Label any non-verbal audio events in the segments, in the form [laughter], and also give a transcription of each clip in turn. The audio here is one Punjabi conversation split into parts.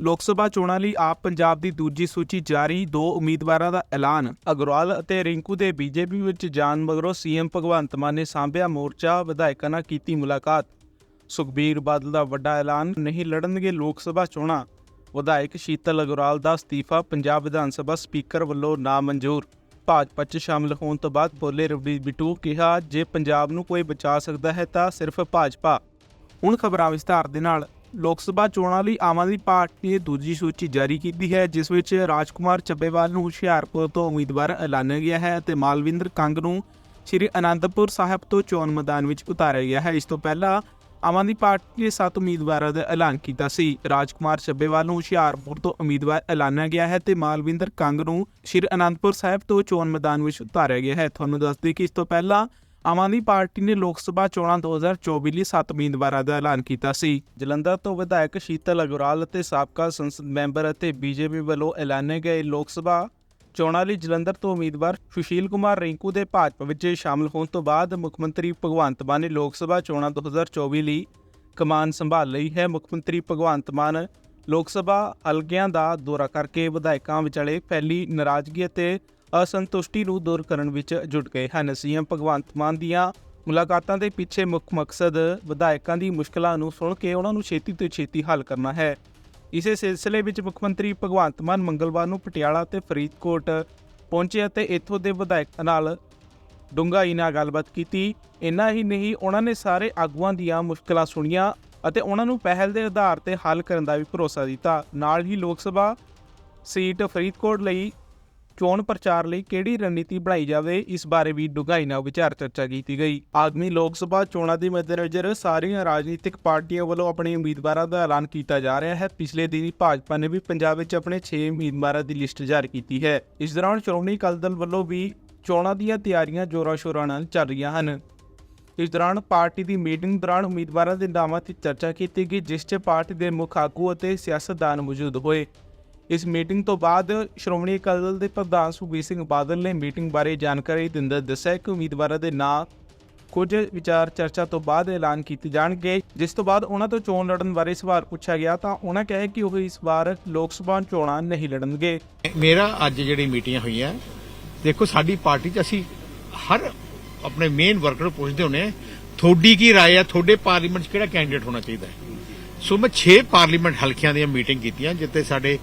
ਲੋਕ ਸਭਾ ਚੋਣਾਂ ਲਈ ਆਪ ਪੰਜਾਬ ਦੀ ਦੂਜੀ ਸੂਚੀ ਜਾਰੀ, ਦੋ ਉਮੀਦਵਾਰਾਂ ਦਾ ਐਲਾਨ, ਅਗਰਵਾਲ ਅਤੇ ਰਿੰਕੂ ਦੇ ਬੀਜੇਪੀ ਵਿੱਚ ਜਾਣ ਮਗਰੋਂ ਸੀਐਮ ਭਗਵੰਤ ਮਾਨ ਨੇ ਸਾਂਭਿਆ ਮੋਰਚਾ, ਵਿਧਾਇਕਾਂ ਨਾਲ ਕੀਤੀ ਮੁਲਾਕਾਤ। ਸੁਖਬੀਰ ਬਾਦਲ ਦਾ ਵੱਡਾ ਐਲਾਨ, ਨਹੀਂ ਲੜਨਗੇ ਲੋਕ ਸਭਾ ਚੋਣਾਂ। ਵਿਧਾਇਕ ਸ਼ੀਤਲ ਅਗਰਵਾਲ ਦਾ ਅਸਤੀਫਾ, ਪੰਜਾਬ ਵਿਧਾਨ ਸਭਾ ਸਪੀਕਰ ਵੱਲੋਂ ਨਾਮਨਜ਼ੂਰ। ਭਾਜਪਾ 'ਚ ਸ਼ਾਮਲ ਹੋਣ ਤੋਂ ਬਾਅਦ ਬੋਲੇ ਰਵਨੀਤ ਬਿੱਟੂ ਕਿਹਾ, ਜੇ ਪੰਜਾਬ ਨੂੰ ਕੋਈ ਬਚਾ ਸਕਦਾ ਹੈ ਤਾਂ ਸਿਰਫ ਭਾਜਪਾ। ਹੁਣ ਖਬਰਾਂ ਵਿਸਥਾਰ ਦੇ ਨਾਲ। ਲੋਕ ਸਭਾ ਚੋਣਾਂ ਲਈ ਆਮ ਆਦਮੀ ਪਾਰਟੀ ਨੇ ਦੂਜੀ ਸੂਚੀ ਜਾਰੀ ਕੀਤੀ ਹੈ, ਜਿਸ ਵਿੱਚ ਰਾਜਕੁਮਾਰ ਚੱਬੇਵਾਲ ਨੂੰ ਹੁਸ਼ਿਆਰਪੁਰ ਤੋਂ ਉਮੀਦਵਾਰ ਐਲਾਨਿਆ ਗਿਆ ਹੈ ਅਤੇ ਮਾਲਵਿੰਦਰ ਕੰਗ ਨੂੰ ਸ੍ਰੀ ਅਨੰਦਪੁਰ ਸਾਹਿਬ ਤੋਂ ਚੋਣ ਮੈਦਾਨ ਵਿੱਚ ਉਤਾਰਿਆ ਗਿਆ ਹੈ। ਇਸ ਤੋਂ ਪਹਿਲਾਂ ਆਮ ਆਦਮੀ ਪਾਰਟੀ ਨੇ ਸੱਤ ਉਮੀਦਵਾਰਾਂ ਦਾ ਐਲਾਨ ਕੀਤਾ ਸੀ। ਰਾਜਕੁਮਾਰ ਚੱਬੇਵਾਲ ਨੂੰ ਹੁਸ਼ਿਆਰਪੁਰ ਤੋਂ ਉਮੀਦਵਾਰ ਐਲਾਨਿਆ ਗਿਆ ਹੈ ਤੇ ਮਾਲਵਿੰਦਰ ਕੰਗ ਨੂੰ ਸ੍ਰੀ ਅਨੰਦਪੁਰ ਸਾਹਿਬ ਤੋਂ ਚੋਣ ਮੈਦਾਨ ਵਿੱਚ ਉਤਾਰਿਆ ਗਿਆ ਹੈ। ਤੁਹਾਨੂੰ ਦੱਸ ਦਈਏ ਕਿ ਇਸ ਤੋਂ ਪਹਿਲਾਂ ਆਮ ਆਦਮੀ ਪਾਰਟੀ ਨੇ ਲੋਕ ਸਭਾ ਚੋਣਾਂ 2024 ਲਈ ਸੱਤ ਉਮੀਦਵਾਰਾਂ ਦਾ ਐਲਾਨ ਕੀਤਾ ਸੀ। ਜਲੰਧਰ ਤੋਂ ਵਿਧਾਇਕ ਸ਼ੀਤਲ ਅਗਰਵਾਲ ਅਤੇ ਸਾਬਕਾ ਸੰਸਦ ਮੈਂਬਰ ਅਤੇ ਬੀਜੇਪੀ ਵੱਲੋਂ ਐਲਾਨੇ ਗਏ ਲੋਕ ਸਭਾ ਚੋਣਾਂ ਲਈ ਜਲੰਧਰ ਤੋਂ ਉਮੀਦਵਾਰ ਸੁਸ਼ੀਲ ਕੁਮਾਰ ਰਿੰਕੂ ਦੇ ਭਾਜਪਾ ਵਿੱਚ ਸ਼ਾਮਲ ਹੋਣ ਤੋਂ ਬਾਅਦ ਮੁੱਖ ਮੰਤਰੀ ਭਗਵੰਤ ਮਾਨ ਨੇ ਲੋਕ ਸਭਾ ਚੋਣਾਂ 2024 ਲਈ ਕਮਾਨ ਸੰਭਾਲ ਲਈ ਹੈ। ਮੁੱਖ ਮੰਤਰੀ ਭਗਵੰਤ ਮਾਨ ਲੋਕ ਸਭਾ ਹਲਕਿਆਂ ਦਾ ਦੌਰਾ ਕਰਕੇ ਵਿਧਾਇਕਾਂ ਵਿਚਾਲੇ ਫੈਲੀ ਨਾਰਾਜ਼ਗੀ ਅਤੇ ਅਸੰਤੁਸ਼ਟੀ ਨੂੰ ਦੂਰ ਕਰਨ ਵਿੱਚ ਜੁਟ ਗਏ ਹਨ। ਸੀਐਮ ਭਗਵੰਤ ਮਾਨ ਦੀਆਂ ਮੁਲਾਕਾਤਾਂ ਦੇ ਪਿੱਛੇ ਮੁੱਖ ਮਕਸਦ ਵਿਧਾਇਕਾਂ ਦੀ ਮੁਸ਼ਕਲਾਂ ਨੂੰ ਸੁਣ ਕੇ ਉਹਨਾਂ ਨੂੰ ਛੇਤੀ ਤੋਂ ਛੇਤੀ ਹੱਲ ਕਰਨਾ ਹੈ। ਇਸੇ ਸਿਲਸਿਲੇ ਵਿੱਚ ਮੁੱਖ ਮੰਤਰੀ ਭਗਵੰਤ ਮਾਨ ਮੰਗਲਵਾਰ ਨੂੰ ਪਟਿਆਲਾ ਤੇ ਫਰੀਦਕੋਟ ਪਹੁੰਚੇ ਅਤੇ ਇੱਥੋਂ ਦੇ ਵਿਧਾਇਕਾਂ ਨਾਲ ਡੂੰਘਾਈ ਨਾਲ ਗੱਲਬਾਤ ਕੀਤੀ। ਇੰਨਾ ਹੀ ਨਹੀਂ, ਉਹਨਾਂ ਨੇ ਸਾਰੇ ਆਗੂਆਂ ਦੀਆਂ ਮੁਸ਼ਕਲਾਂ ਸੁਣੀਆਂ ਅਤੇ ਉਹਨਾਂ ਨੂੰ ਪਹਿਲ ਦੇ ਆਧਾਰ ਤੇ ਹੱਲ ਕਰਨ ਦਾ ਵੀ ਭਰੋਸਾ ਦਿੱਤਾ। ਨਾਲ ਹੀ ਲੋਕ ਸਭਾ ਸੀਟ ਫਰੀਦਕੋਟ ਲਈ ਚੋਣ ਪ੍ਰਚਾਰ ਲਈ ਕਿਹੜੀ ਰਣਨੀਤੀ ਬਣਾਈ ਜਾਵੇ, ਇਸ ਬਾਰੇ ਵੀ ਡੂੰਘਾਈ ਨਾਲ ਵਿਚਾਰ ਚਰਚਾ ਕੀਤੀ ਗਈ। ਆਗਮੀ ਲੋਕ ਸਭਾ ਚੋਣਾਂ ਦੇ ਮੱਦੇਨਜ਼ਰ ਸਾਰੀਆਂ ਰਾਜਨੀਤਿਕ ਪਾਰਟੀਆਂ ਵੱਲੋਂ ਆਪਣੇ ਉਮੀਦਵਾਰਾਂ ਦਾ ਐਲਾਨ ਕੀਤਾ ਜਾ ਰਿਹਾ ਹੈ। ਪਿਛਲੇ ਦਿਨੀ ਭਾਜਪਾ ਨੇ ਵੀ ਪੰਜਾਬ ਵਿੱਚ ਆਪਣੇ 6 ਉਮੀਦਵਾਰਾਂ ਦੀ ਲਿਸਟ ਜਾਰੀ ਕੀਤੀ ਹੈ। ਇਸ ਦੌਰਾਨ ਸ਼੍ਰੋਮਣੀ ਅਕਾਲੀ ਦਲ ਵੱਲੋਂ ਵੀ ਚੋਣਾਂ ਦੀਆਂ ਤਿਆਰੀਆਂ ਜ਼ੋਰਾਂ ਸ਼ੋਰਾਂ ਨਾਲ ਚੱਲ ਰਹੀਆਂ ਹਨ। ਇਸ ਦੌਰਾਨ ਪਾਰਟੀ ਦੀ ਮੀਟਿੰਗ ਦੌਰਾਨ ਉਮੀਦਵਾਰਾਂ ਦੇ ਨਾਵਾਂ ਤੇ ਚਰਚਾ ਕੀਤੀ ਗਈ, ਜਿਸ 'ਚ ਪਾਰਟੀ ਦੇ ਮੁੱਖ ਆਗੂ ਅਤੇ ਸਿਆਸਤਦਾਨ ਮੌਜੂਦ ਹੋਏ। ਇਸ ਮੀਟਿੰਗ ਤੋਂ ਬਾਅਦ ਸ਼੍ਰੋਮਣੀ ਅਕਾਲੀ ਦਲ ਦੇ ਪ੍ਰਧਾਨ ਸੁਖਬੀਰ ਸਿੰਘ ਬਾਦਲ ਨੇ ਮੀਟਿੰਗ ਬਾਰੇ ਜਾਣਕਾਰੀ ਦਿੰਦੇ ਦੱਸਿਆ ਕਿ ਉਮੀਦਵਾਰਾਂ ਦੇ ਨਾਂ ਕੁਝ ਵਿਚਾਰ ਚਰਚਾ ਤੋਂ ਬਾਅਦ ਐਲਾਨ ਕੀਤੇ ਜਾਣਗੇ ਜਿਸ ਤੋਂ ਬਾਅਦ ਉਹਨਾਂ ਤੋਂ ਚੋਣ ਲੜਨ ਬਾਰੇ ਸਵਾਲ ਪੁੱਛਿਆ ਗਿਆ ਤਾਂ ਉਹਨਾਂ ਕਿਹਾ ਕਿ ਉਹ ਇਸ ਵਾਰ ਲੋਕ ਸਭਾ ਚੋਣਾਂ ਨਹੀਂ ਲੜਨਗੇ ਮੇਰਾ ਅੱਜ ਜਿਹੜੀ ਮੀਟਿੰਗਾਂ ਹੋਈਆਂ ਦੇਖੋ ਸਾਡੀ ਪਾਰਟੀ 'ਚ ਅਸੀਂ ਹਰ ਆਪਣੇ ਮੇਨ ਵਰਕਰ ਨੂੰ ਪੁੱਛਦੇ ਹੁੰਨੇ ਤੁਹਾਡੀ ਕੀ رائے ਹੈ ਤੁਹਾਡੇ ਪਾਰਲੀਮੈਂਟ 'ਚ ਕਿਹੜਾ ਕੈਂਡੀਡੇਟ ਹੋਣਾ ਚਾਹੀਦਾ ਹੈ ਸੋ ਮੈਂ 6 ਪਾਰਲੀਮੈਂਟ ਹਲਕਿਆਂ ਦੀਆਂ ਮੀਟਿੰਗ ਕੀਤੀਆਂ ਜਿੱਥੇ ਸਾਡੇ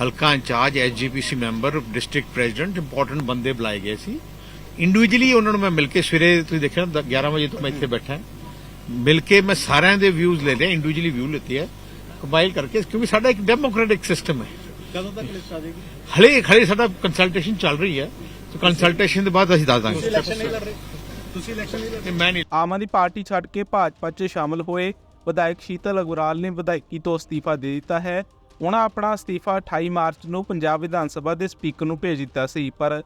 ਹਲਕਾ incharge SGPC member district president important ਬੰਦੇ ਬੁਲਾਏ ਗਏ ਸੀ। ਇੰਡੀਵਿਜੂਅਲੀ ਉਹਨਾਂ ਨੂੰ ਮੈਂ ਮਿਲ ਕੇ ਸਵੇਰੇ ਤੁਸੀਂ ਦੇਖਿਆ ਨਾ 11 ਵਜੇ ਤੋਂ ਮੈਂ ਇੱਥੇ ਬੈਠਾ। ਮਿਲ ਕੇ ਮੈਂ ਸਾਰਿਆਂ ਦੇ ਵਿਊਜ਼ ਲੈ ਲਏ ਇੰਡੀਵਿਜੂਅਲੀ ਵਿਊ ਲਿੱਤੇ ਹੈ। ਕੰਬਾਈਨ ਕਰਕੇ ਕਿਉਂਕਿ ਸਾਡਾ ਇੱਕ ਡੈਮੋਕ੍ਰੈਟਿਕ ਸਿਸਟਮ ਹੈ। ਕਦੋਂ ਤੱਕ ਲਿਸਟ ਆ ਜਾਏਗੀ? ਹਲੇ ਹਲੇ ਸਾਡਾ ਕੰਸਲਟੇਸ਼ਨ ਚੱਲ ਰਹੀ ਹੈ। ਸੋ ਕੰਸਲਟੇਸ਼ਨ ਦੇ ਬਾਅਦ ਅਸੀਂ ਦੱਸ ਦਾਂਗੇ। ਇਲੈਕਸ਼ਨ ਨਹੀਂ ਲੜ ਰਹੇ। ਤੁਸੀਂ ਇਲੈਕਸ਼ਨ ਨਹੀਂ ਲੜ ਤੇ ਮੈਂ ਨਹੀਂ ਆਮ ਆਦਮੀ ਪਾਰਟੀ ਛੱਡ ਕੇ ਭਾਜਪਾ 'ਚ ਸ਼ਾਮਲ ਹੋਏ। ਵਿਧਾਇਕ ਸ਼ੀਤਲ ਅਗਰਵਾਲ ਨੇ ਵਿਧਾਇਕੀ ਤੋਂ ਅਸਤੀਫਾ ਦੇ ਦਿੱਤਾ ਹੈ। ਉਹਨਾਂ ਆਪਣਾ ਅਸਤੀਫਾ 28 ਮਾਰਚ ਨੂੰ ਪੰਜਾਬ ਵਿਧਾਨ ਸਭਾ ਦੇ ਸਪੀਕਰ ਨੂੰ ਭੇਜ ਦਿੱਤਾ ਸੀ, ਪਰ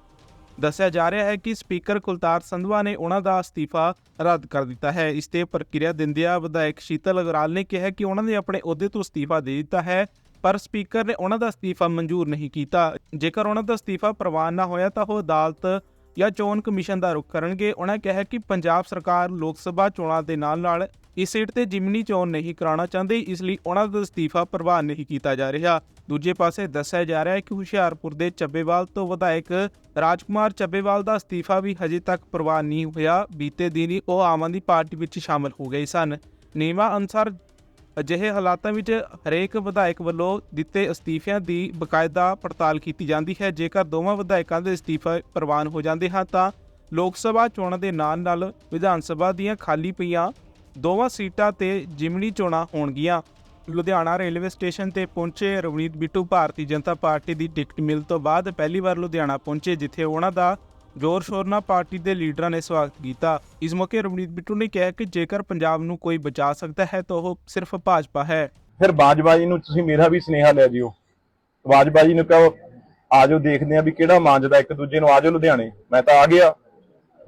ਦੱਸਿਆ ਜਾ ਰਿਹਾ ਹੈ ਕਿ ਸਪੀਕਰ ਕੁਲਤਾਰ ਸੰਧਵਾ ਨੇ ਉਹਨਾਂ ਦਾ ਅਸਤੀਫਾ ਰੱਦ ਕਰ ਦਿੱਤਾ ਹੈ। ਇਸ ਤੇ ਪ੍ਰਕਿਰਿਆ ਦਿੰਦਿਆਂ ਵਿਧਾਇਕ ਸ਼ੀਤਲ ਅਗਰਾਲ ਨੇ ਕਿਹਾ ਕਿ ਉਹਨਾਂ ਨੇ ਆਪਣੇ ਅਹੁਦੇ ਤੋਂ ਅਸਤੀਫਾ ਦੇ ਦਿੱਤਾ ਹੈ, ਪਰ ਸਪੀਕਰ ਨੇ ਉਹਨਾਂ ਦਾ ਅਸਤੀਫਾ ਮਨਜ਼ੂਰ ਨਹੀਂ ਕੀਤਾ। ਜੇਕਰ ਉਹਨਾਂ ਦਾ ਅਸਤੀਫਾ ਪ੍ਰਵਾਨ ਨਾ ਹੋਇਆ ਤਾਂ ਉਹ ਅਦਾਲਤ ਜਾਂ ਚੋਣ ਕਮਿਸ਼ਨ ਦਾ ਰੁਖ ਕਰਨਗੇ। ਉਹਨਾਂ ਕਿਹਾ ਕਿ ਪੰਜਾਬ ਸਰਕਾਰ ਲੋਕ ਸਭਾ ਚੋਣਾਂ ਦੇ ਨਾਲ-ਨਾਲ ਇਸ ਸੀਟ ਤੇ ਜਿਮਨੀ ਚੋਣ ਨਹੀਂ ਕਰਾਉਣਾ ਚਾਹੁੰਦੇ, ਇਸ ਲਈ ਉਹਨਾਂ ਦਾ ਅਸਤੀਫਾ ਪ੍ਰਵਾਨ ਨਹੀਂ ਕੀਤਾ ਜਾ ਰਿਹਾ। ਦੂਜੇ ਪਾਸੇ ਦੱਸਿਆ ਜਾ ਰਿਹਾ ਹੈ ਕਿ ਹੁਸ਼ਿਆਰਪੁਰ ਦੇ ਚੱਬੇਵਾਲ ਤੋਂ ਵਿਧਾਇਕ ਰਾਜਕੁਮਾਰ ਚੱਬੇਵਾਲ ਦਾ ਅਸਤੀਫਾ ਵੀ ਹਜੇ ਤੱਕ ਪ੍ਰਵਾਨ ਨਹੀਂ ਹੋਇਆ। ਬੀਤੇ ਦਿਨ ਹੀ ਉਹ ਆਮ ਆਦਮੀ ਪਾਰਟੀ ਵਿੱਚ ਸ਼ਾਮਲ ਹੋ ਗਏ ਸਨ। ਨਿਯਮਾਂ ਅਨੁਸਾਰ ਅਜਿਹੇ ਹਾਲਾਤਾਂ ਵਿੱਚ ਹਰੇਕ ਵਿਧਾਇਕ ਵੱਲੋਂ ਦਿੱਤੇ ਅਸਤੀਫਿਆਂ ਦੀ ਬਕਾਇਦਾ ਪੜਤਾਲ ਕੀਤੀ ਜਾਂਦੀ ਹੈ। ਜੇਕਰ ਦੋਵਾਂ ਵਿਧਾਇਕਾਂ ਦੇ ਅਸਤੀਫੇ ਪ੍ਰਵਾਨ ਹੋ ਜਾਂਦੇ ਹਨ, ਤਾਂ ਲੋਕ ਸਭਾ ਚੋਣਾਂ ਦੇ ਨਾਲ ਨਾਲ ਵਿਧਾਨ ਸਭਾ ਦੀਆਂ ਖਾਲੀ ਪਈਆਂ ਦੋਵਾਂ ਸੀਟਾਂ ਤੇ ਜਿਮਨੀ ਚੋਣਾਂ ਹੋਣਗੀਆਂ। ਲੁਧਿਆਣਾ ਰੇਲਵੇ ਸਟੇਸ਼ਨ ਤੇ ਪਹੁੰਚੇ ਰਵਨੀਤ ਬਿੱਟੂ ਭਾਰਤੀ ਜਨਤਾ ਪਾਰਟੀ ਦੀ ਟਿਕਟ ਮਿਲ ਤੋਂ ਬਾਅਦ ਪਹਿਲੀ ਵਾਰ ਲੁਧਿਆਣਾ ਪਹੁੰਚੇ, ਜਿੱਥੇ ਉਹਨਾਂ ਦਾ ਜ਼ੋਰ ਸ਼ੋਰ ਨਾਲ ਪਾਰਟੀ ਦੇ ਲੀਡਰਾਂ ਨੇ ਸਵਾਗਤ ਕੀਤਾ। ਇਸ ਮੌਕੇ ਰਵਨੀਤ ਬਿੱਟੂ ਨੇ ਕਿਹਾ ਕਿ ਜੇਕਰ ਪੰਜਾਬ ਨੂੰ ਕੋਈ ਬਚਾ ਸਕਦਾ ਹੈ ਤਾਂ ਉਹ ਸਿਰਫ ਭਾਜਪਾ ਹੈ। ਫਿਰ ਬਾਜਵਾ ਜੀ ਨੂੰ ਤੁਸੀਂ ਮੇਰਾ ਵੀ ਸੁਨੇਹਾ ਲੈ ਜਿਓ। ਬਾਜਬਾਜੀ ਨੂੰ ਕਹੋ, ਆਜੋ ਦੇਖਦੇ ਆ ਵੀ ਕਿਹੜਾ ਮਾਂਜਦਾ ਇੱਕ ਦੂਜੇ ਨੂੰ ਆਜੋ ਲੁਧਿਆਣੇ। ਮੈਂ ਤਾਂ ਆ ਗਿਆ।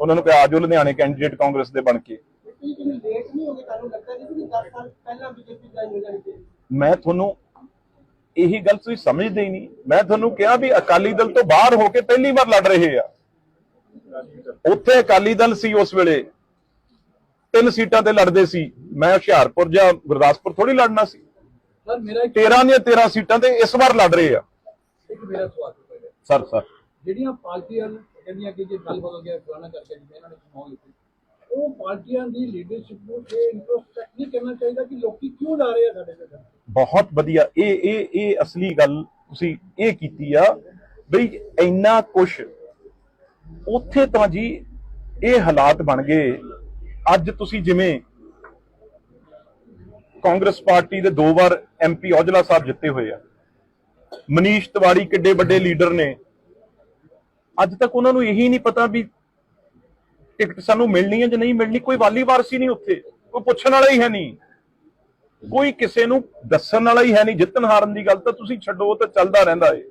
ਉਹਨਾਂ ਨੂੰ ਕਿਹਾ, ਆਜੋ ਲੁਧਿਆਣੇ ਕੈਂਡੀਡੇਟ ਕਾਂਗਰਸ ਦੇ ਬਣ ਕੇ। ਲੇਟ ਨਹੀਂ ਹੋਗੇ ਤੁਹਾਨੂੰ ਲੱਗਦਾ ਨਹੀਂ ਕਿ 10 ਸਾਲ ਪਹਿਲਾਂ ਬੀਜੇਪੀ ਜੁਆਇਨ ਹੋ ਜਾਣੀ ਚਾਹੀਦੀ ਮੈਂ ਤੁਹਾਨੂੰ ਇਹੀ ਗੱਲ ਤੁਸੀਂ ਸਮਝਦੇ ਹੀ ਨਹੀਂ। ਮੈਂ ਤੁਹਾਨੂੰ ਕਿਹਾ ਵੀ ਅਕਾਲੀ ਦਲ ਤੋਂ ਬਾਹਰ ਹੋ ਕੇ ਪਹਿਲੀ ਵਾਰ ਲੜ ਰਹੇ ਆ। ਉੱਥੇ ਅਕਾਲੀ ਦਲ ਸੀ ਉਸ ਵੇਲੇ। ਤਿੰਨ ਸੀਟਾਂ ਤੇ ਲੜਦੇ ਸੀ। ਮੈਂ ਹੁਸ਼ਿਆਰਪੁਰ ਜਾਂ ਗੁਰਦਾਸਪੁਰ ਥੋੜੀ ਲੜਨਾ ਸੀ। ਸਰ ਮੇਰਾ ਇੱਕ 13 ਦੀਆਂ 13 ਸੀਟਾਂ ਤੇ ਇਸ ਵਾਰ ਲੜ ਰਹੇ ਆ। ਇੱਕ ਮੇਰਾ ਸਵਾਲ ਸਰ ਸਰ। ਜਿਹੜੀਆਂ ਪਾਰਟੀਆਂ ਕਹਿੰਦੀਆਂ ਕਿ ਜੇ ਗੱਲ ਹੋ ਗਿਆ ਫਲਾਣਾ ਕਰਕੇ ਜਿਵੇਂ ਇਹਨਾਂ ਨੇ ਚੁਣਾਵ ਲਿੱਤੇ ਉਹ ਪਾਰਟੀਆਂ ਦੀ ਲੀਡਰਸ਼ਿਪ ਨੂੰ ਇਹ ਇੰਟਰੋਸਪੈਕਟ ਨਹੀਂ ਕਰਨਾ ਚਾਹੀਦਾ ਕਿ ਲੋਕੀ ਕਿਉਂ ਜਾ ਰਹੇ ਆ ਸਾਡੇ ਤੇ ਬਹੁਤ ਵਧੀਆ। ਇਹ ਇਹ ਇਹ ਅਸਲੀ ਗੱਲ ਤੁਸੀਂ ਇਹ ਕੀਤੀ ਆ ਬਈ ਇੰਨਾ ਕੁਛ ਉੱਥੇ ਤਾਂ ਜੀ ਇਹ ਹਾਲਾਤ ਬਣ ਗਏ। ਅੱਜ ਤੁਸੀਂ ਜਿਵੇਂ ਕਾਂਗਰਸ ਪਾਰਟੀ ਦੇ ਦੋ ਵਾਰ ਐਮਪੀ ਔਜਲਾ ਸਾਹਿਬ ਜਿੱਤੇ ਹੋਏ ਆ। ਮਨੀਸ਼ ਤਿਵਾੜੀ ਕਿੱਡੇ ਵੱਡੇ ਲੀਡਰ ਨੇ। ਅੱਜ ਤੱਕ ਉਹਨਾਂ ਨੂੰ ਇਹੀ ਨਹੀਂ ਪਤਾ ਵੀ ਟਿਕਟ ਸਾਨੂੰ ਮਿਲਣੀ ਹੈ ਜਾਂ ਨਹੀਂ ਮਿਲਣੀ, ਕੋਈ ਵਾਲੀ ਵਾਰਸੀ ਨਹੀਂ ਉੱਥੇ, ਕੋਈ ਪੁੱਛਣ ਵਾਲਾ ਹੀ ਹੈ ਨਹੀਂ। ਕੋਈ ਕਿਸੇ ਨੂੰ ਦੱਸਣ ਵਾਲਾ ਹੀ ਹੈ ਨਹੀਂ, ਜਿੱਤਣ ਹਾਰਨ ਦੀ ਗੱਲ ਤਾਂ ਤੁਸੀਂ ਛੱਡੋ ਤਾਂ ਚੱਲਦਾ ਰਹਿੰਦਾ ਏ।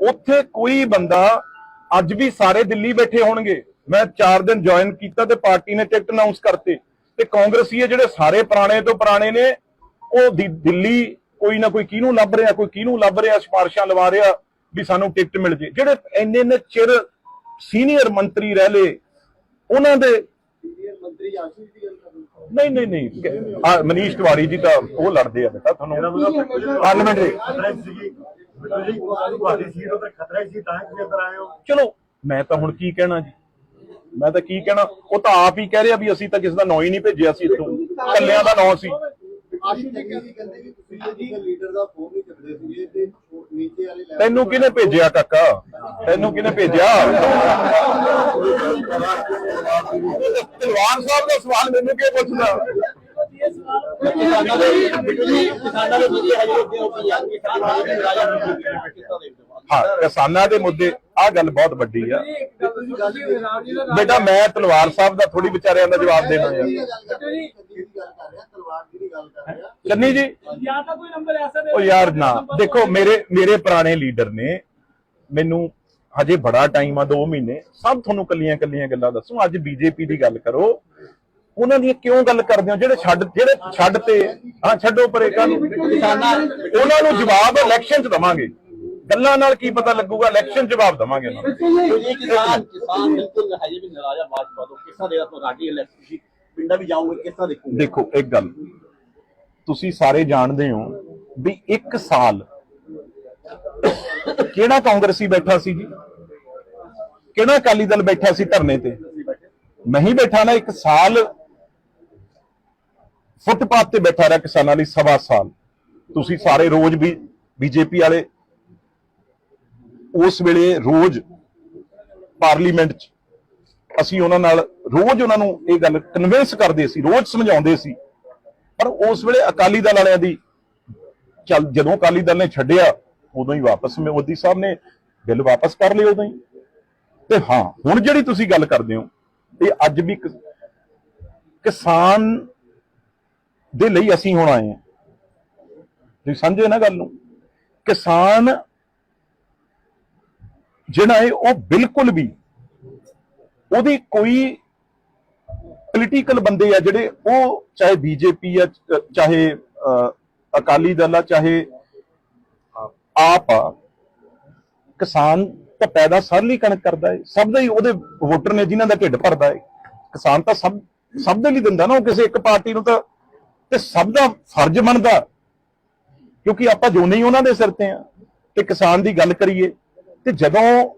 ਉੱਥੇ ਕੋਈ ਬੰਦਾ ਅੱਜ ਵੀ ਸਾਰੇ ਦਿੱਲੀ ਬੈਠੇ ਹੋਣਗੇ। ਮੈਂ 4 ਦਿਨ ਜੁਆਇਨ ਕੀਤਾ ਤੇ ਪਾਰਟੀ ਨੇ ਟਿਕਟ ਅਨਾਉਂਸ ਕਰਤੇ। ਤੇ ਕਾਂਗਰਸੀ ਜਿਹੜੇ ਸਾਰੇ ਪੁਰਾਣੇ ਤੋਂ ਪੁਰਾਣੇ ਨੇ, ਉਹ ਦਿੱਲੀ ਕੋਈ ਨਾ ਕੋਈ ਕਿਹਨੂੰ ਲੱਭ ਰਿਹਾ, ਕੋਈ ਕਿਹਨੂੰ ਲੱਭ ਰਿਹਾ, ਸਿਫਾਰਿਸ਼ਾਂ ਲਵਾ ਰਿਹਾ ਵੀ ਸਾਨੂੰ ਟਿਕਟ ਮਿਲ ਜੇ। ਜਿਹੜੇ ਇੰਨੇ ਇੰਨੇ ਚਿਰ ਸੀਨੀਅਰ ਮੰਤਰੀ ਰਹਿ ਲਏ ਉਹਨਾਂ ਦੇ ਦੀ ਨਹੀਂ ਨਹੀਂ ਨਹੀਂ ਆ ਮਨੀਸ਼ ਤਿਵਾੜੀ ਜੀ ਤਾਂ ਉਹ ਲੜਦੇ ਆ ਬੇਟਾ ਤੁਹਾਨੂੰ। ਆਏ ਹੋ। ਚਲੋ ਮੈਂ ਤਾਂ ਹੁਣ ਕੀ ਕਹਿਣਾ ਜੀ? ਮੈਂ ਤਾਂ ਕੀ ਕਹਿਣਾ? ਉਹ ਤਾਂ ਆਪ ਹੀ ਕਹਿ ਰਿਹਾ ਵੀ ਅਸੀਂ ਤਾਂ ਕਿਸੇ ਦਾ ਨਾਂ ਹੀ ਨਹੀਂ ਭੇਜਿਆ ਸੀ ਇੱਥੋਂ। ਕੱਲਿਆਂ ਦਾ ਨਾਂ ਸੀ। ਆਸ਼ੀਸ਼ ਜੀ ਕਹਿੰਦੇ ਕਿ ਤੁਸੀਂ ਪੋਲੀਟੀਕਲ ਲੀਡਰ ਦਾ ਫੋਨ ਨਹੀਂ ਚੱਕਦੇ ਸੀਗੇ ਤੇ ਨੀਚੇ ਵਾਲੇ ਲੈਵਲ ਤੈਨੂੰ ਕਿਹਨੇ ਭੇਜਿਆ ਕਾਕਾ? ਤੈਨੂੰ ਕਿਹਨੇ ਭੇਜਿਆ? ਤਲਵਾਰ ਸਾਹਿਬ ਦਾ ਸਵਾਲ ਮੈਨੂੰ ਕੀ ਪੁੱਛਦਾ? ਕਿਸਾਨਾਂ ਦੇ ਮੁੱਦੇ ਹਜੇ ਉੱਤੇ ਹੋ ਗਈ ਆ ਕਿ ਸਾਡੀ ਰਾਜਾ ਕਿੱਦਾਂ ਦੇਖਦੇ ਹੋ ਹਾਂ ਕਿਸਾਨਾਂ ਦੇ ਮੁੱਦੇ ਆ ਗੱਲ ਬਹੁਤ ਵੱਡੀ ਆ। ਬੇਟਾ ਮੈਂ ਤਲਵਾਰ ਸਾਹਿਬ ਦਾ ਥੋੜੀ ਵਿਚਾਰਿਆਂ ਦਾ ਜਵਾਬ ਦੇਣਾ ਯਾਰ ਰਿਹਾ ਚੰਨੀ ਜੀ? ਜਾਂ ਤਾਂ ਕੋਈ ਨੰਬਰ ਐਸਾ ਦੇ ਉਹ ਯਾਰ ਨਾ ਦੇਖੋ ਮੇਰੇ ਮੇਰੇ ਪੁਰਾਣੇ ਲੀਡਰ ਨੇ ਮੈਨੂੰ ਹਜੇ ਬੜਾ ਟਾਈਮ ਆ 2 ਮਹੀਨੇ। ਸਭ ਤੁਹਾਨੂੰ ਕੱਲੀਆਂ ਕੱਲੀਆਂ ਗੱਲਾਂ ਦੱਸੂ। ਅੱਜ ਬੀਜੇਪੀ ਦੀ ਗੱਲ ਕਰੋ। ਉਹਨਾਂ ਦੀ ਕਿਉਂ ਗੱਲ ਕਰਦੇ ਹੋ? ਜਿਹੜੇ ਛੱਡ ਜਿਹੜੇ ਛੱਡ ਤੇ ਹਾਂ ਛੱਡੋ ਪਰੇ ਕੱਲ ਉਹਨਾਂ ਨੂੰ ਜਵਾਬ ਇਲੈਕਸ਼ਨ 'ਚ ਦਵਾਂਗੇ। ਗੱਲਾਂ ਨਾਲ ਕੀ ਪਤਾ ਲੱਗੂਗਾ? ਇਲੈਕਸ਼ਨ ਜਵਾਬ ਦਵਾਂਗੇ ਉਹਨਾਂ ਨੂੰ। ਜੀ ਕਿਸਾਨ ਕਿਸਾਨ ਬਿਲਕੁਲ ਹਜੇ ਵੀ ਨਾਰਾਜ਼ਾ ਬਾਤ ਪਾਦੋ ਕਿਸਾ ਦੇ ਆਪਣਾ ਰਾਡੀ ਇਲੈਕਸ਼ਨ ਪਿੰਡਾਂ ਵੀ ਜਾਓਗੇ ਕਿਸਾ ਦੇਖੋਗੇ? ਦੇਖੋ ਇੱਕ ਗੱਲ। ਤੁਸੀਂ ਸਾਰੇ ਜਾਣਦੇ ਹੋ ਵੀ ਇੱਕ ਸਾਲ ਕਿਹੜਾ ਕਾਂਗਰਸੀ ਬੈਠਾ ਸੀ ਜੀ? ਕਿਹੜਾ ਅਕਾਲੀ ਦਲ ਬੈਠਾ ਸੀ ਧਰਨੇ ਤੇ? ਮੈਂ ਹੀ ਬੈਠਾ ਨਾ, ਇੱਕ ਸਾਲ ਫੁੱਟਪਾਥ ਤੇ ਬੈਠਾ ਰਿਹਾ ਕਿਸਾਨਾਂ ਲਈ, ਸਵਾ ਸਾਲ। ਤੁਸੀਂ ਸਾਰੇ ਰੋਜ਼ ਵੀ ਬੀਜੇਪੀ ਵਾਲੇ ਉਸ ਵੇਲੇ ਰੋਜ਼ ਪਾਰਲੀਮੈਂਟ 'ਚ ਅਸੀਂ ਉਹਨਾਂ ਨਾਲ ਰੋਜ਼ ਉਹਨਾਂ ਨੂੰ ਇਹ ਗੱਲ ਕਨਵਿੰਸ ਕਰਦੇ ਸੀ, ਰੋਜ਼ ਸਮਝਾਉਂਦੇ ਸੀ। ਪਰ ਉਸ ਵੇਲੇ ਅਕਾਲੀ ਦਲ ਵਾਲਿਆਂ ਦੀ ਚੱਲ ਜਦੋਂ ਅਕਾਲੀ ਦਲ ਨੇ ਛੱਡਿਆ, ਉਦੋਂ ਹੀ ਵਾਪਸ ਮੋਦੀ ਸਾਹਿਬ ਨੇ ਬਿੱਲ ਵਾਪਸ ਕਰ ਲਿਆ ਉਦੋਂ ਹੀ। ਤੇ ਹਾਂ, ਹੁਣ ਜਿਹੜੀ ਤੁਸੀਂ ਗੱਲ ਕਰਦੇ ਹੋ, ਇਹ ਅੱਜ ਵੀ ਕਿਸਾਨ ਦੇ ਲਈ ਅਸੀਂ ਹੁਣ ਆਏ ਹਾਂ। ਤੁਸੀਂ ਸਮਝੇ ਨਾ ਗੱਲ ਨੂੰ? ਕਿਸਾਨ ਜਿਹੜਾ ਹੈ, ਉਹ ਬਿਲਕੁਲ ਵੀ ਉਹਦੀ ਕੋਈ ਪੋਲੀਟੀਕਲ ਬੰਦੇ ਆ ਜਿਹੜੇ ਉਹ ਚਾਹੇ ਬੀਜੇਪੀ ਆ ਚਾਹੇ ਅਕਾਲੀ ਦਲ ਆ, ਚਾਹੇ ਆਪ ਆ, ਕਿਸਾਨ ਤਾਂ ਪੈਦਾ ਸਰ ਲਈ ਕਣਕ ਕਰਦਾ ਹੈ ਸਭ ਦਾ ਹੀ ਉਹਦੇ ਵੋਟਰ ਨੇ ਜਿਨ੍ਹਾਂ ਦਾ ਢਿੱਡ ਭਰਦਾ ਹੈ ਕਿਸਾਨ ਤਾਂ ਸਭ ਸਭ ਦੇ ਲਈ ਦਿੰਦਾ ਨਾ, ਉਹ ਕਿਸੇ ਇੱਕ ਪਾਰਟੀ ਨੂੰ ਤਾਂ, ਤੇ ਸਭ ਦਾ ਫਰਜ਼ ਬਣਦਾ। ਕਿਉਂਕਿ ਆਪਾਂ ਜੋ ਨਹੀਂ ਉਹਨਾਂ ਦੇ ਸਿਰ ਤੇ ਆ। ਤੇ ਕਿਸਾਨ ਦੀ ਗੱਲ ਕਰੀਏ, ਤੇ ਜਦੋਂ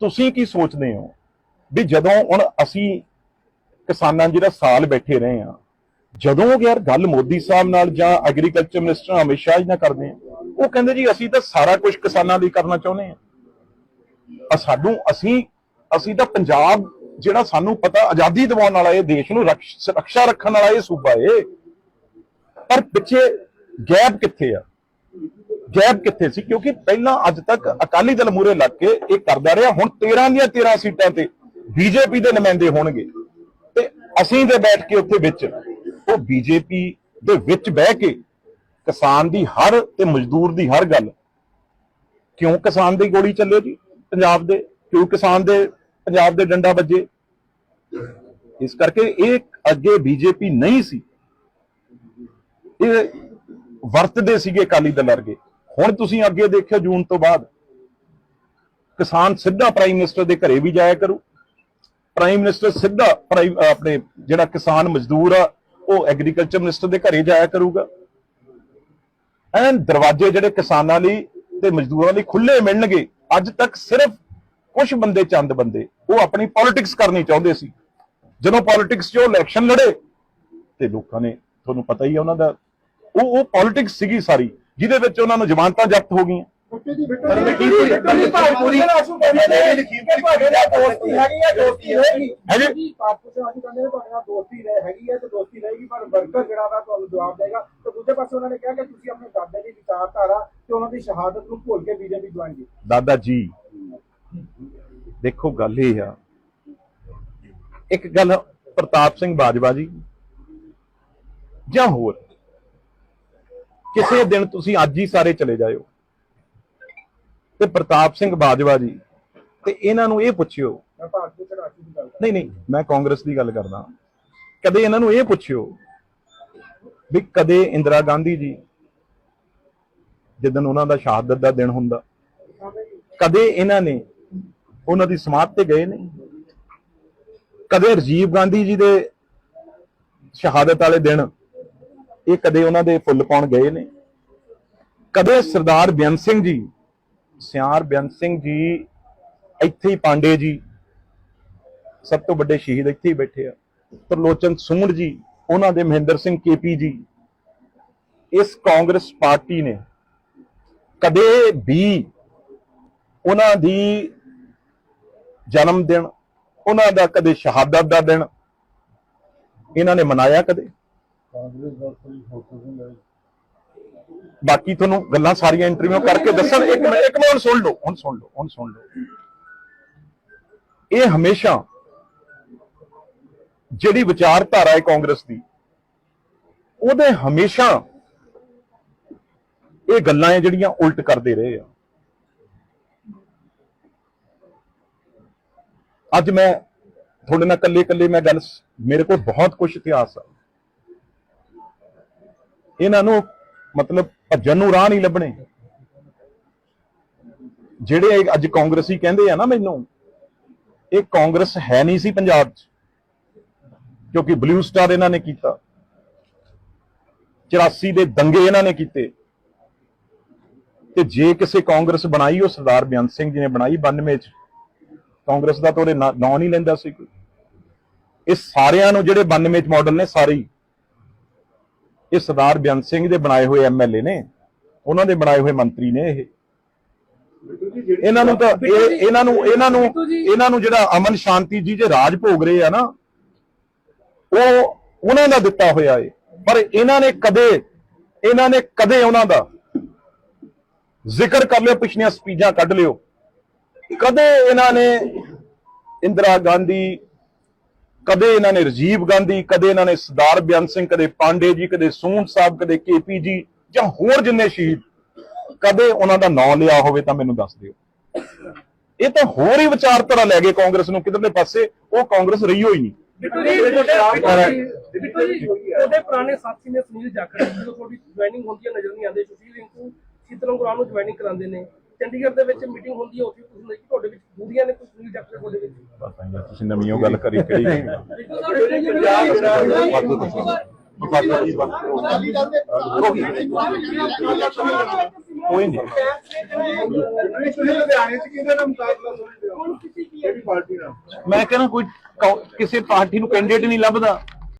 ਤੁਸੀਂ ਕੀ ਸੋਚਦੇ ਹੋ? ਵੀ ਜਦੋਂ ਹੁਣ ਅਸੀਂ ਕਿਸਾਨਾਂ ਜਿਹੜਾ ਸਾਲ ਬੈਠੇ ਰਹੇ ਆ, ਜਦੋਂ ਯਾਰ ਗੱਲ ਮੋਦੀ ਸਾਹਿਬ ਨਾਲ ਜਾਂ ਐਗਰੀਕਲਚਰ ਮਿਨਿਸਟਰ ਅਮਿਤ ਸ਼ਾਹ ਜੀ ਨਾਲ ਕਰਦੇ ਆ, ਉਹ ਕਹਿੰਦੇ ਜੀ ਅਸੀਂ ਤਾਂ ਸਾਰਾ ਕੁਝ ਕਿਸਾਨਾਂ ਲਈ ਕਰਨਾ ਚਾਹੁੰਦੇ ਆ ਆ। ਸਾਨੂੰ ਅਸੀਂ ਅਸੀਂ ਤਾਂ ਪੰਜਾਬ ਜਿਹੜਾ ਸਾਨੂੰ ਪਤਾ ਆਜ਼ਾਦੀ ਦਿਵਾਉਣ ਵਾਲਾ ਇਹ ਦੇਸ਼ ਨੂੰ ਰਕਸ਼- ਰੱਖਿਆ ਰੱਖਣ ਵਾਲਾ ਇਹ ਸੂਬਾ ਏ। ਪਰ ਪਿੱਛੇ ਗੈਪ ਕਿੱਥੇ ਆ? ਗੈਪ ਕਿੱਥੇ ਸੀ? ਕਿਉਂਕਿ ਪਹਿਲਾਂ ਅੱਜ ਤੱਕ ਅਕਾਲੀ ਦਲ ਮੂਰੇ ਲੱਗ ਕੇ ਇਹ ਕਰਦਾ ਰਿਹਾ। ਹੁਣ 13 ਦੀਆਂ 13 ਸੀਟਾਂ ਤੇ ਬੀਜੇਪੀ ਦੇ ਨੁਮਾਇੰਦੇ ਹੋਣਗੇ। ਤੇ ਅਸੀਂ ਤੇ ਬੈਠ ਕੇ ਉੱਥੇ ਵਿੱਚ। ਉਹ ਬੀਜੇਪੀ ਦੇ ਵਿੱਚ ਬਹਿ ਕੇ ਕਿਸਾਨ ਦੀ ਹਰ ਤੇ ਮਜ਼ਦੂਰ ਦੀ ਹਰ ਗੱਲ। ਕਿਉਂ ਕਿਸਾਨ ਦੀ ਗੋਲੀ ਚੱਲੇ ਜੀ? ਪੰਜਾਬ ਦੇ, ਕਿਉਂ ਕਿਸਾਨ ਦੇ ਪੰਜਾਬ ਦੇ ਡੰਡਾ ਵੱਜੇ? ਇਸ ਕਰਕੇ ਇਹ ਅੱਗੇ ਬੀਜੇਪੀ ਨਹੀਂ ਸੀ। ਇਹ ਵਰਤਦੇ ਸੀਗੇ ਅਕਾਲੀ ਦਲ ਵਰਗੇ। ਹੁਣ ਤੁਸੀਂ ਅੱਗੇ ਦੇਖਿਓ ਜੂਨ ਤੋਂ ਬਾਅਦ। ਕਿਸਾਨ ਸਿੱਧਾ ਪ੍ਰਾਈਮ ਮਿਨਿਸਟਰ ਦੇ ਘਰੇ ਵੀ ਜਾਇਆ ਕਰੂ। ਪ੍ਰਾਈਮ ਮਿਨਿਸਟਰ ਸਿੱਧਾ ਪ੍ਰਾਈਮ ਆਪਣੇ ਜਿਹੜਾ ਕਿਸਾਨ ਮਜ਼ਦੂਰ ਆ, ਉਹ ਐਗਰੀਕਲਚਰ ਮਿਨਿਸਟਰ ਦੇ ਘਰੇ ਜਾਇਆ ਕਰੂਗਾ। ਐਨ ਦਰਵਾਜ਼ੇ ਜਿਹੜੇ ਕਿਸਾਨਾਂ ਲਈ ਤੇ ਮਜ਼ਦੂਰਾਂ ਲਈ ਖੁੱਲੇ ਮਿਲਣਗੇ। ਅੱਜ ਤੱਕ ਸਿਰਫ ਕੁਝ ਬੰਦੇ ਚੰਦ ਬੰਦੇ ਉਹ ਆਪਣੀ ਪੋਲਿਟਿਕਸ ਕਰਨੀ ਚਾਹੁੰਦੇ ਸੀ। ਜਦੋਂ ਪੋਲਿਟਿਕਸ 'ਚ ਉਹ ਇਲੈਕਸ਼ਨ ਲੜੇ ਤੇ ਲੋਕਾਂ ਨੇ ਤੁਹਾਨੂੰ ਪਤਾ ਹੀ ਹੈ ਉਹਨਾਂ ਦਾ ਉਹ ਉਹ ਪੋਲਿਟਿਕਸ ਸੀਗੀ ਸਾਰੀ ਜਿਹਦੇ ਵਿੱਚ ਉਹਨਾਂ ਨੂੰ ਜ਼ਮਾਨਤਾਂ ਜ਼ਬਤ ਹੋ ਗਈਆਂ। ਦੋਸਤੀ ਰਹੇਗੀ। ਪਰ ਵਰਕਰ ਜਿਹੜਾ ਵਾ ਤੁਹਾਨੂੰ ਜਵਾਬ ਦੇਗਾ। ਤੇ ਦੂਜੇ ਪਾਸੇ ਉਹਨਾਂ ਨੇ ਕਿਹਾ ਕਿ ਤੁਸੀਂ ਆਪਣੇ ਦਾਦਾ ਦੀ ਵਿਚਾਰਧਾਰਾ ਉਹਨਾਂ ਦੀ ਸ਼ਹਾਦਤ ਨੂੰ ਭੁੱਲ ਕੇ ਬੀਜੇਪੀ ਜੁਆਇਨ ਕੀਤੀ। ਦਾਦਾ ਜੀ ਦੇਖੋ ਗੱਲ ਇਹ ਆ। ਇੱਕ ਗੱਲ ਪ੍ਰਤਾਪ ਸਿੰਘ ਬਾਜਵਾ ਜੀ ਜਾਂ ਹੋਰ ਕਿਸੇ ਦਿਨ ਤੁਸੀਂ ਅੱਜ ਹੀ ਸਾਰੇ ਚਲੇ ਜਾਇਓ। ਤੇ ਪ੍ਰਤਾਪ ਸਿੰਘ ਬਾਜਵਾ ਜੀ ਤੇ ਇਹਨਾਂ ਨੂੰ ਇਹ ਪੁੱਛਿਓ। ਨਹੀਂ ਨਹੀਂ ਮੈਂ ਕਾਂਗਰਸ ਦੀ ਗੱਲ ਕਰਦਾ। ਕਦੇ ਇਹਨਾਂ ਨੂੰ ਇਹ ਪੁੱਛਿਓ ਵੀ ਕਦੇ ਇੰਦਰਾ ਗਾਂਧੀ ਜੀ ਜਦੋਂ ਉਹਨਾਂ ਦਾ ਸ਼ਹਾਦਤ ਦਾ ਦਿਨ ਹੁੰਦਾ, ਕਦੇ ਇਹਨਾਂ ਨੇ ਉਹਨਾਂ ਦੀ ਸਮਾਧ ਤੇ ਗਏ ਨੇ ਕਦੇ ਰਾਜੀਵ ਗਾਂਧੀ ਜੀ ਦੇ ਸ਼ਹਾਦਤ ਵਾਲੇ ਦਿਨ ਇਹ ਕਦੇ ਉਹਨਾਂ ਦੇ ਫੁੱਲ ਪਾਉਣ ਗਏ ਨੇ ਕਦੇ ਸਰਦਾਰ ਬੇਅੰਤ ਸਿੰਘ ਜੀ, ਸਿਆਰ ਬੇਅੰਤ ਸਿੰਘ ਜੀ, ਇੱਥੇ ਹੀ ਪਾਂਡੇ ਜੀ, ਸਭ ਤੋਂ ਵੱਡੇ ਸ਼ਹੀਦ ਇੱਥੇ ਹੀ ਬੈਠੇ ਆ। ਤਰਲੋਚਨ ਸੂੰਡ ਜੀ, ਉਹਨਾਂ ਦੇ ਮਹਿੰਦਰ ਸਿੰਘ ਕੇਪੀ ਜੀ, ਇਸ ਕਾਂਗਰਸ ਪਾਰਟੀ ਨੇ ਕਦੇ ਵੀ ਉਹਨਾਂ ਦੀ ਜਨਮ ਦਿਨ, ਉਹਨਾਂ ਦਾ ਕਦੇ ਸ਼ਹਾਦਤ ਦਾ ਦਿਨ, ਇਹਨਾਂ ਨੇ ਮਨਾਇਆ ਕਦੇ? ਬਾਕੀ ਤੁਹਾਨੂੰ ਗੱਲਾਂ ਸਾਰੀਆਂ ਇੰਟਰਵਿਊ ਕਰਕੇ ਦੱਸਣ ਇੱਕ ਮਿੰਟ ਇੱਕ ਮਿੰਟ ਸੁਣ ਲਓ, ਹੁਣ ਸੁਣ ਲਓ, ਹੁਣ ਸੁਣ ਲਓ। ਇਹ ਹਮੇਸ਼ਾ ਜਿਹੜੀ ਵਿਚਾਰਧਾਰਾ ਹੈ ਕਾਂਗਰਸ ਦੀ, ਉਹਦੇ ਹਮੇਸ਼ਾ ਇਹ ਗੱਲਾਂ ਹੈ ਜਿਹੜੀਆਂ ਉਲਟ ਕਰਦੇ ਰਹੇ ਆ। ਅੱਜ ਮੈਂ ਤੁਹਾਡੇ ਨਾਲ ਇਕੱਲੇ ਇਕੱਲੇ ਮੈਂ ਗੱਲ ਮੇਰੇ ਕੋਲ ਬਹੁਤ ਕੁਝ ਇਤਿਹਾਸ ਆ। ਇਹਨਾਂ ਨੂੰ ਮਤਲਬ ਭੱਜਣ ਨੂੰ ਰਾਹ ਨਹੀਂ ਲੱਭਣੇ। ਜਿਹੜੇ ਅੱਜ ਕਾਂਗਰਸੀ ਕਹਿੰਦੇ ਆ ਨਾ ਮੈਨੂੰ, ਇਹ ਕਾਂਗਰਸ ਹੈ ਨਹੀਂ ਸੀ ਪੰਜਾਬ 'ਚ, ਕਿਉਂਕਿ ਬਲੂ ਸਟਾਰ ਇਹਨਾਂ ਨੇ ਕੀਤਾ। 84 ਦੇ ਦੰਗੇ ਇਹਨਾਂ ਨੇ ਕੀਤੇ। ਤੇ ਜੇ ਕਿਸੇ ਕਾਂਗਰਸ ਬਣਾਈ, ਉਹ ਸਰਦਾਰ ਬੇਅੰਤ ਸਿੰਘ ਜੀ ਨੇ ਬਣਾਈ 92 ਚ। ਕਾਂਗਰਸ ਦਾ ਤਾਂ ਉਹਦੇ ਨਾਂ ਨਹੀਂ ਲੈਂਦਾ ਸੀ ਕੋਈ। ਇਹ ਸਾਰਿਆਂ ਨੂੰ ਜਿਹੜੇ 92 ਚ ਮਾਡਲ ਨੇ, ਸਾਰੇ। ਇਹ ਸਰਦਾਰ ਬੇਅੰਤ ਸਿੰਘ ਦੇ ਬਣਾਏ ਹੋਏ ਐਮਐਲਏ ਨੇ। ਉਹਨਾਂ ਦੇ ਬਣਾਏ ਹੋਏ ਮੰਤਰੀ ਨੇ ਇਹ। ਇਹਨਾਂ ਨੂੰ ਤਾਂ ਇਹਨਾਂ ਨੂੰ ਇਹਨਾਂ ਨੂੰ ਇਹਨਾਂ ਨੂੰ ਜਿਹੜਾ ਅਮਨ ਸ਼ਾਂਤੀ ਜੀ ਜੇ ਰਾਜ ਭੋਗ ਰਹੇ ਆ ਨਾ, ਉਹ, ਉਹਨਾਂ ਦਾ ਦਿੱਤਾ ਹੋਇਆ ਏ। ਪਰ ਇਹਨਾਂ ਨੇ ਕਦੇ, ਇਹਨਾਂ ਨੇ ਕਦੇ ਉਹਨਾਂ ਦਾ ਜ਼ਿਕਰ ਕਰ ਲਿਓ ਪਿਛਲੀਆਂ ਸਪੀਚਾਂ ਕੱਢ ਲਿਓ। ਕਦੇ ਇਹਨਾਂ ਨੇ ਇੰਦਰਾ ਗਾਂਧੀ ਕਦੇ ਇਹਨਾਂ ਨੇ ਰਾਜੀਵ ਗਾਂਧੀ ਕਦੇ ਇਹਨਾਂ ਨੇ ਸਰਦਾਰ ਬਿਆਨ ਸਿੰਘ ਕਦੇ ਪਾਂਡੇ ਜੀ ਕਦੇ ਸੂੰਦ ਸਾਹਿਬ ਕਦੇ ਕੇਪੀ ਜੀ ਜਾਂ ਹੋਰ ਜਿੰਨੇ ਸ਼ਹੀਦ ਕਦੇ ਉਹਨਾਂ ਦਾ ਨਾਮ ਲਿਆ ਹੋਵੇ ਤਾਂ ਮੈਨੂੰ ਦੱਸ ਦਿਓ। ਇਹ ਤਾਂ ਹੋਰ ਹੀ ਵਿਚਾਰਧਾਰਾ ਲੈ ਗਏ ਕਾਂਗਰਸ ਨੂੰ ਕਿਧਰਲੇ ਪਾਸੇ ਉਹ ਕਾਂਗਰਸ ਰਹੀ ਹੋਈ ਨਹੀਂ। ਉਹਦੇ ਪੁਰਾਣੇ ਸਾਥੀ ਨੇ ਸੁਨੀਲ ਜਾਖੜ ਜਦੋਂ ਤੁਹਾਡੀ ਜੁਆਇਨਿੰਗ ਹੁੰਦੀ ਹੈ ਨਜ਼ਰ ਨਹੀਂ ਆਉਂਦੇ ਸੁਸ਼ੀਲ ਰਿੰਕੂ ਸ਼ੀਤਲਮ ਗੁਰਾਂ ਨੂੰ ਜੁਆਇਨਿੰਗ ਕਰਾਉਂਦੇ ਨੇ। ਚੰਡੀਗੜ੍ਹ ਦੇ ਵਿੱਚ ਮੀਟਿੰਗ ਹੁੰਦੀ ਹੈ ਉੱਥੇ ਤੁਸੀਂ ਨਹੀਂ ਤੁਹਾਡੇ ਵਿੱਚ ਦੂਰੀਆਂ ਨੇ ਕੋਈ ਸੁਨੀਲ ਜਾਖੜ ਤੁਹਾਡੇ ਵਿੱਚ। ਪਤਾ ਨਹੀਂ ਤੁਸੀਂ ਨਵੀਂ ਉਹ ਗੱਲ ਕਰੀ ਕਿਹੜੀ [laughs] ਕੋਈ ਨਹੀਂ। ਮੈਂ ਕਹਿੰਦਾ ਕੋਈ ਕਿਸੇ ਪਾਰਟੀ ਨੂੰ ਕੈਂਡੀਡੇਟ ਨਹੀਂ ਲੱਭਦਾ।